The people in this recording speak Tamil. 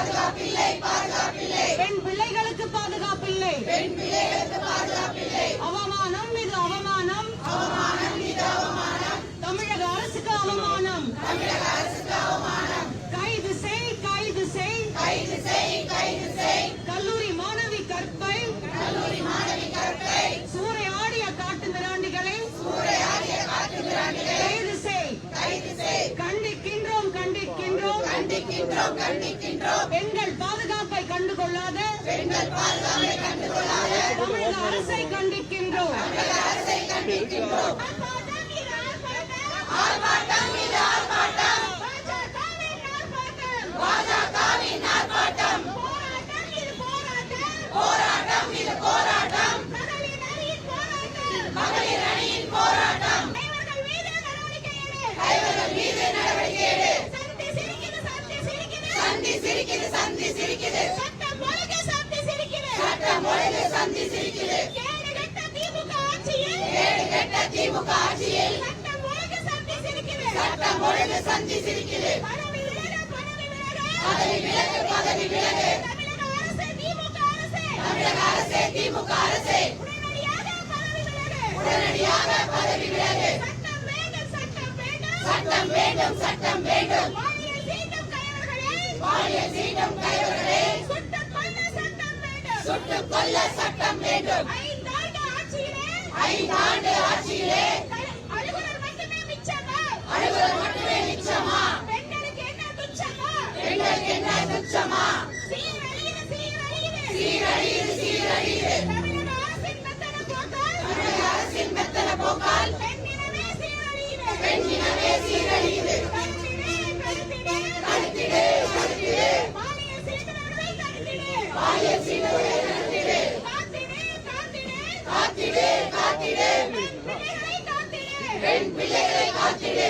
பாதுகாப்பில்லை பாதுகாப்பில்லை. பெண்கள் பாதுகாப்பை கண்டுகொள்ளாத பெண்கள் பாதுகாப்பை கண்டுகொள்ளாத தமிழக அரசை கண்டிக்கின்றோம். அரசை கண்டிக்கின்றோம். ஆர்ப்பாட்டம் இது ஆர்ப்பாட்டம். பாஜகவின் ஆர்ப்பாட்டம். போராட்டம் இது போராட்டம். மகளிர் சிரிக்குது சந்தி சிரிக்குது சட்டம் ஒழுங்கு சந்தி சிரிக்குது ஏழு கெட்ட திமுக ஆட்சியில். சட்டம் ஒழுங்கு சந்தி சிரிக்குது பதவி விலகு பதவி விலகு. தமிழக அரசே திமுக அரசே. உடனடியாக பதவி விலகு. சட்டம் வேண்டும் சட்டம் வேண்டும். சீட்டம் கைவர்களே சுட்டுக் கொல்ல சட்டம் வேண்டும். ஐந்தாண்டு ஆட்சியிலே அலுவலர் மட்டுமே மிச்சமா? அலுவலர் மட்டுமே நிச்சயமா பெண்களுக்கு என்ன துச்சமா? பெண்களுக்கு என்ன துச்சமா? சீரழியுது சீரழியுது சீரழியுது சீரழியுது தமிழக அரசின் மெத்தன போக்கால் தமிழக அரசின் மெத்தன போக்கால் பெண்ணினமே சீரழியுது பெண்ணினமே சீரழியுது பெண் பிள்ளைகளை காத்திடு.